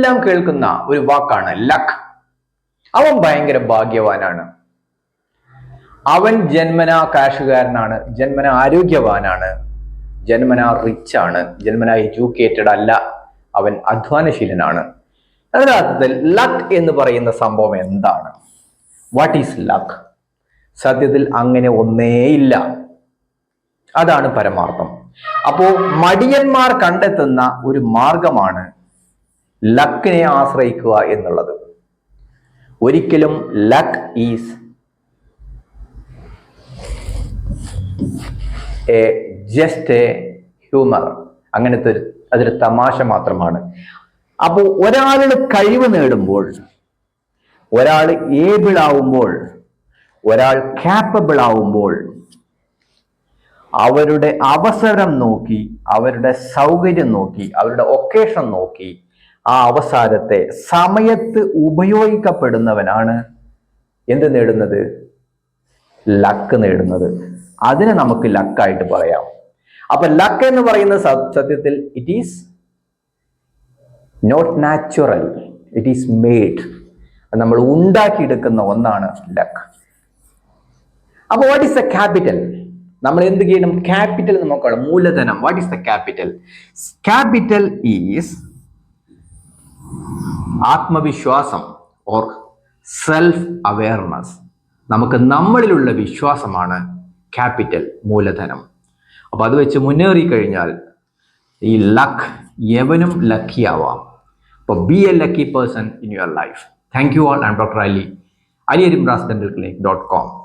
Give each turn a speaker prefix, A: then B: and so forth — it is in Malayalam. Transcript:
A: എല്ലാം കേൾക്കുന്ന ഒരു വാക്കാണ് ലക്ക് അവൻ ഭയങ്കര ഭാഗ്യവാനാണ്. അവൻ ജന്മന കാശുകാരനാണ് ജന്മന ആരോഗ്യവാനാണ് ജന്മന റിച്ച് ആണ് ജന്മന എഡ്യൂക്കേറ്റഡ് അല്ല അവൻ അധ്വാനശീലനാണ്. അതിനർത്ഥത്തിൽ ലക്ക് എന്ന് പറയുന്ന സംഭവം എന്താണ്? വാട്ട് ഈസ് ലക്ക് സത്യത്തിൽ അങ്ങനെ ഒന്നേയില്ല അതാണ് പരമാർത്ഥം. അപ്പോ മടിയന്മാർ കണ്ടെത്തുന്ന ഒരു മാർഗമാണ് ലക്കിനെ ആശ്രയിക്കുക എന്നുള്ളത്. ഒരിക്കലും luck is a just a humour. അങ്ങനത്തെ ഒരു അതൊരു തമാശ മാത്രമാണ്. അപ്പോൾ ഒരാളുടെ കഴിവ് നേടുമ്പോൾ ഒരാൾ ഏബിൾ ആവുമ്പോൾ ഒരാൾ ക്യാപ്പബിൾ ആവുമ്പോൾ അവരുടെ അവസരം നോക്കി അവരുടെ സൗകര്യം നോക്കി അവരുടെ ഒക്കേഷൻ നോക്കി ആ അവസാനത്തെ സമയത്ത് ഉപയോഗിക്കപ്പെടുന്നവനാണ് എന്ത് നേടുന്നത്? ലക്ക് നേടുന്നത്. അതിനെ നമുക്ക് ലക്കായിട്ട് പറയാം. അപ്പൊ ലക്ക് എന്ന് പറയുന്ന സത്യത്തിൽ it is not natural it is made നമ്മൾ ഉണ്ടാക്കിയെടുക്കുന്ന ഒന്നാണ് ലക്ക്. അപ്പൊ വാട്ട് ഈസ് ദ ക്യാപിറ്റൽ നമ്മൾ എന്ത് ചെയ്യണം? ക്യാപിറ്റൽ നോക്കണം. മൂലധനം. What is the capital capital is ആത്മവിശ്വാസം ഓർ സെൽഫ് അവയർനെസ് നമുക്ക് നമ്മളിലുള്ള വിശ്വാസമാണ് ക്യാപിറ്റൽ മൂലധനം. അപ്പോൾ അത് വെച്ച് മുന്നേറി കഴിഞ്ഞാൽ ഈ ലക്ക് ലക്കി ആവാം. അപ്പോൾ be a lucky person in your life thank you all and doctor Ali Ali അരിമ്രാസ് dental clinic dot com